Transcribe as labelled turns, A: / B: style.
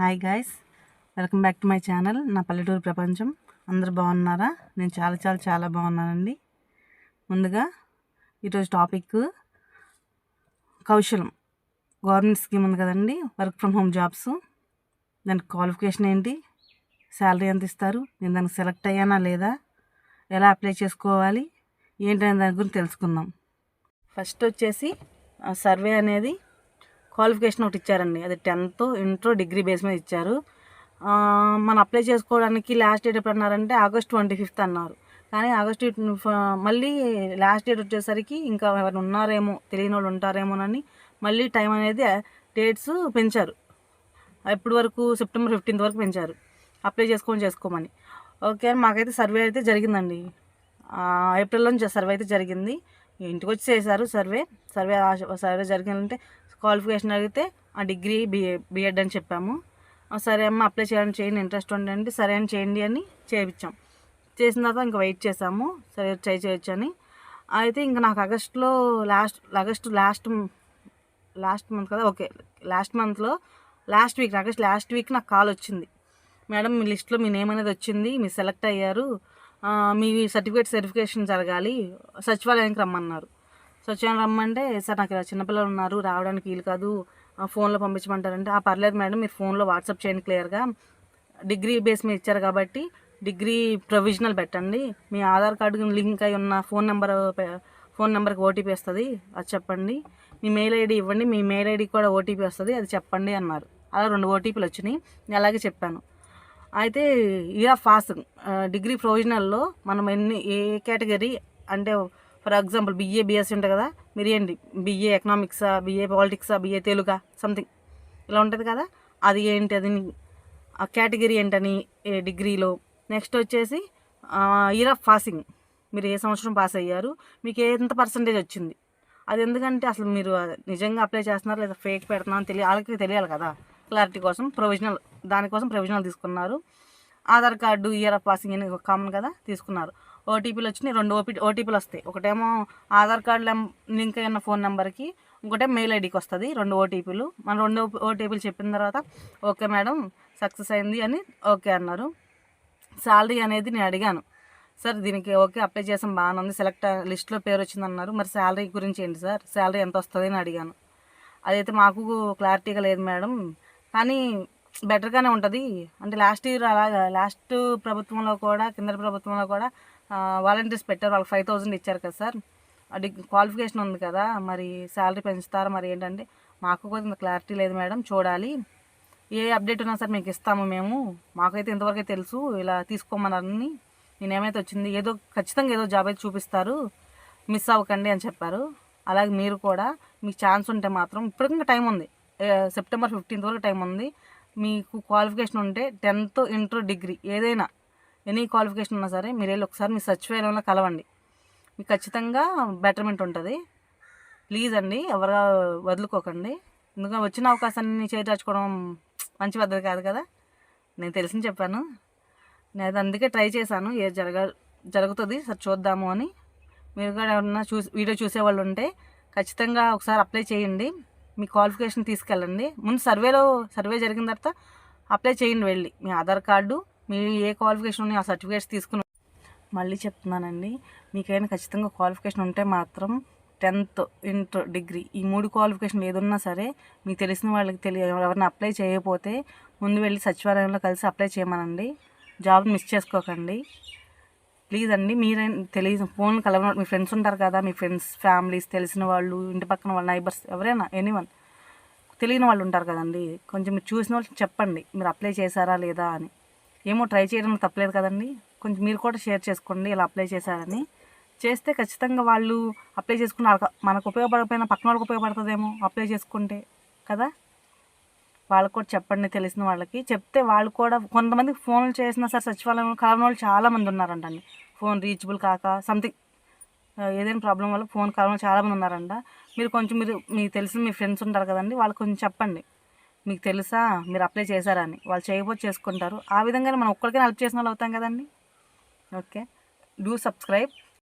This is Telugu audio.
A: Hi guys welcome back to my channel నా పల్లెటూరు ప్రపంచం. అందరు బాగున్నారా? నేను చాలా చాలా చాలా బాగున్నానండి. ముందుగా ఈరోజు టాపిక్ కౌశలం. గవర్నమెంట్ స్కీమ్ ఉంది కదండి వర్క్ ఫ్రమ్ హోమ్ జాబ్స్ దానికి క్వాలిఫికేషన్ ఏంటి? శాలరీ ఎంత ఇస్తారు? నేను దానికి సెలెక్ట్ అయ్యానా లేదా? ఎలా అప్లై చేసుకోవాలి? ఏంటనే దాని గురించి తెలుసుకుందాం. ఫస్ట్ వచ్చేసి సర్వే అనేది క్వాలిఫికేషన్ ఒకటి ఇచ్చారండి. అది టెన్త్ ఇంటర్ డిగ్రీ బేస్ మీద ఇచ్చారు. మనం అప్లై చేసుకోవడానికి లాస్ట్ డేట్ ఎప్పుడు అన్నారంటే ఆగస్ట్ ట్వంటీ ఫిఫ్త్ అన్నారు. కానీ ఆగస్ట్ మళ్ళీ లాస్ట్ డేట్ వచ్చేసరికి ఇంకా ఎవరు ఉన్నారేమో తెలియని వాళ్ళు ఉంటారేమోనని మళ్ళీ టైం అనేది డేట్స్ పెంచారు. ఎప్పటి వరకు సెప్టెంబర్ ఫిఫ్టీన్త్ వరకు పెంచారు. అప్లై చేసుకొని చేసుకోమని. ఓకే మాకైతే సర్వే అయితే జరిగిందండి. ఏప్రిల్లో సర్వే అయితే జరిగింది. ఇంటికి వచ్చి చేశారు సర్వే సర్వే సర్వే జరిగిందంటే క్వాలిఫికేషన్ అడిగితే ఆ డిగ్రీ బిఏ బిఎడ్ అని చెప్పాము. సరే అమ్మ అప్లై చేయాలని చేయండి ఇంట్రెస్ట్ ఉండండి సరే అని చేయండి అని చేయించాం. చేసిన తర్వాత ఇంకా వెయిట్ చేసాము సరే ట్రై చేయొచ్చు అని. అయితే ఇంకా నాకు ఆగస్ట్లో last August last last month కదా ఓకే లాస్ట్ మంత్లో last week August last week నాకు కాల్ వచ్చింది. మేడం మీ లిస్ట్లో మీ నేమ్ అనేది వచ్చింది మీరు సెలెక్ట్ అయ్యారు. మీ సర్టిఫికేట్ వెరిఫికేషన్ జరగాలి సచివాలయానికి రమ్మన్నారు. సచివాలయం రమ్మంటే సార్ నాకు ఇలా చిన్నపిల్లలు ఉన్నారు రావడానికి వీలు కాదు ఆ, ఫోన్లో పంపించమంటారంటే. ఆ పర్లేదు మేడం మీరు ఫోన్లో వాట్సాప్ చేయండి క్లియర్గా. డిగ్రీ బేస్ మీద ఇచ్చారు కాబట్టి డిగ్రీ ప్రొవిజనల్ పెట్టండి. మీ ఆధార్ కార్డు లింక్ అయి ఉన్న ఫోన్ నెంబర్ ఫోన్ నెంబర్కి ఓటీపీ వస్తుంది అది చెప్పండి. మీ మెయిల్ ఐడి ఇవ్వండి మీ మెయిల్ ఐడికి కూడా ఓటీపీ వస్తుంది అది చెప్పండి అన్నారు. అలా రెండు ఓటీపీలు వచ్చినాయి నేను అలాగే చెప్పాను. అయితే ఇయర్ ఫాస్ట్ డిగ్రీ ప్రొవిజనల్లో మనం ఎన్ని ఏ కేటగిరీ అంటే ఫర్ ఎగ్జాంపుల్ బిఏ బిఎస్సీ ఉంటుంది కదా మీరు ఏంటి బిఏ ఎకనామిక్సా బిఏ పాలిటిక్సా బిఏ తెలుగా సంథింగ్ ఇలా ఉంటుంది కదా అది ఏంటి అది ఆ కేటగిరీ ఏంటని ఏ డిగ్రీలో. నెక్స్ట్ వచ్చేసి ఇయర్ ఆఫ్ పాసింగ్. మీరు ఏ సంవత్సరం పాస్ అయ్యారు మీకు ఎంత పర్సంటేజ్ వచ్చింది? అది ఎందుకంటే అసలు మీరు అది నిజంగా అప్లై చేస్తున్నారు లేదా ఫేక్ పెడుతున్నారని తెలియ వాళ్ళకి తెలియాలి కదా క్లారిటీ కోసం ప్రొవిజనల్ దానికోసం ప్రొవిజనల్ తీసుకున్నారు. Aadhaar card year of passing అని కామన్ కదా తీసుకున్నారు. ఓటీపీలు వచ్చినాయి రెండు ఓపీ ఓటీపీలు వస్తాయి. ఒకటేమో ఆధార్ కార్డు లింక్ అయిన ఫోన్ నెంబర్కి ఇంకోటే మెయిల్ ఐడికి వస్తుంది రెండు ఓటీపీలు. మన రెండు ఓటీపీలు చెప్పిన తర్వాత ఓకే మేడం సక్సెస్ అయింది అని ఓకే అన్నారు. శాలరీ అనేది నేను అడిగాను. సార్ దీనికి ఓకే అప్లై చేసాం బాగానే ఉంది సెలెక్ట్ లిస్ట్లో పేరు వచ్చింది అన్నారు మరి శాలరీ గురించి ఏంటి సార్? శాలరీ ఎంత వస్తుంది అని అడిగాను. అదైతే మాకు క్లారిటీగా లేదు మేడం. కానీ బెటర్గానే ఉంటుంది. అంటే లాస్ట్ ఇయర్ అలాగా లాస్ట్ ప్రభుత్వంలో కూడా కింద ప్రభుత్వంలో కూడా వాలంటీర్స్ పెట్టారు. వాళ్ళకి ఫైవ్ థౌజండ్ ఇచ్చారు కదా సార్. అది క్వాలిఫికేషన్ ఉంది కదా. మరి శాలరీ పెంచుతారా మరి ఏంటంటే మాకు కూడా క్లారిటీ లేదు మేడం. చూడాలి. ఏ అప్డేట్ ఉన్నా సార్ మీకు ఇస్తాము మేము. మాకైతే ఇంతవరకే తెలుసు. ఇలా తీసుకోమన్నారని నేనేమైతే వచ్చింది ఏదో ఖచ్చితంగా ఏదో జాబ్ అయితే చూపిస్తారు. మిస్ అవ్వకండి అని చెప్పారు. అలాగే మీరు కూడా మీకు ఛాన్స్ ఉంటే మాత్రం. ఇప్పటికీ టైం ఉంది. సెప్టెంబర్ ఫిఫ్టీన్త్ వరకు టైం ఉంది. మీకు క్వాలిఫికేషన్ ఉంటే టెన్త్ ఇంటర్ డిగ్రీ ఏదైనా ఎనీ క్వాలిఫికేషన్ ఉన్నా సరే మీరు వెళ్ళి ఒకసారి మీ సచివాలయంలో కలవండి. మీకు ఖచ్చితంగా బెటర్మెంట్ ఉంటుంది. ప్లీజ్ అండి ఎవరు వదులుకోకండి. ఎందుకంటే వచ్చిన అవకాశాన్ని చేర్చుకోవడం మంచి పద్ధతి కాదు కదా. నేను తెలిసింది చెప్పాను. నేను అది అందుకే ట్రై చేశాను ఏ జరగ జరుగుతుంది సరే చూద్దాము అని. మీరు కూడా ఎవరన్నా చూసి వీడియో చూసేవాళ్ళు ఉంటే ఖచ్చితంగా ఒకసారి అప్లై చేయండి. మీ క్వాలిఫికేషన్ తీసుకెళ్ళండి. ముందు సర్వేలో సర్వే జరిగిన తర్వాత అప్లై చేయండి వెళ్ళి. మీ ఆధార్ కార్డు మీ ఏ క్వాలిఫికేషన్ ఉన్నాయి ఆ సర్టిఫికేట్స్ తీసుకుని మళ్ళీ చెప్తున్నానండి. మీకైనా ఖచ్చితంగా క్వాలిఫికేషన్ ఉంటే మాత్రం టెన్త్ ఇంటర్ డిగ్రీ ఈ మూడు క్వాలిఫికేషన్ ఏదున్నా సరే మీకు తెలిసిన వాళ్ళకి తెలియ ఎవరైనా అప్లై చేయకపోతే ముందు వెళ్ళి సచివాలయంలో కలిసి అప్లై చేయమనండి. జాబ్ని మిస్ చేసుకోకండి. ప్లీజ్ అండి మీరే తెలియదు ఫోన్ కలవ మీ ఫ్రెండ్స్ ఉంటారు కదా మీ ఫ్రెండ్స్ ఫ్యామిలీస్ తెలిసిన వాళ్ళు ఇంటి పక్కన వాళ్ళ నైబర్స్ ఎవరైనా ఎనీవన్ తెలియని వాళ్ళు ఉంటారు కదండి. కొంచెం మీరు చూసిన వాళ్ళు చెప్పండి మీరు అప్లై చేశారా లేదా అని. ఏమో ట్రై చేయడం తప్పలేదు కదండి. కొంచెం మీరు కూడా షేర్ చేసుకోండి ఇలా అప్లై చేశారని. చేస్తే ఖచ్చితంగా వాళ్ళు అప్లై చేసుకున్న మనకు ఉపయోగపడకపోయినా పక్కన వాళ్ళకి ఉపయోగపడుతుందేమో అప్లై చేసుకుంటే కదా? వాళ్ళకు కూడా చెప్పండి తెలిసిన వాళ్ళకి. చెప్తే వాళ్ళు కూడా కొంతమంది ఫోన్లు చేసినా సరే సచివాలయం కలవని వాళ్ళు చాలామంది ఉన్నారంటండి ఫోన్ రీచబుల్ కాక సంథింగ్ ఏదైనా ప్రాబ్లం వల్ల ఫోన్ కలవని చాలామంది ఉన్నారంట. మీరు కొంచెం మీరు మీకు తెలిసిన మీ ఫ్రెండ్స్ ఉంటారు కదండి వాళ్ళకి కొంచెం చెప్పండి. మీకు తెలుసా? మీరు అప్లై చేశారా అని. వాళ్ళు చేయబోతు చేసుకుంటారు. ఆ విధంగానే మనం ఒక్కరికైనా హెల్ప్ చేసిన వాళ్ళు అవుతాం కదండి. ఓకే? Do subscribe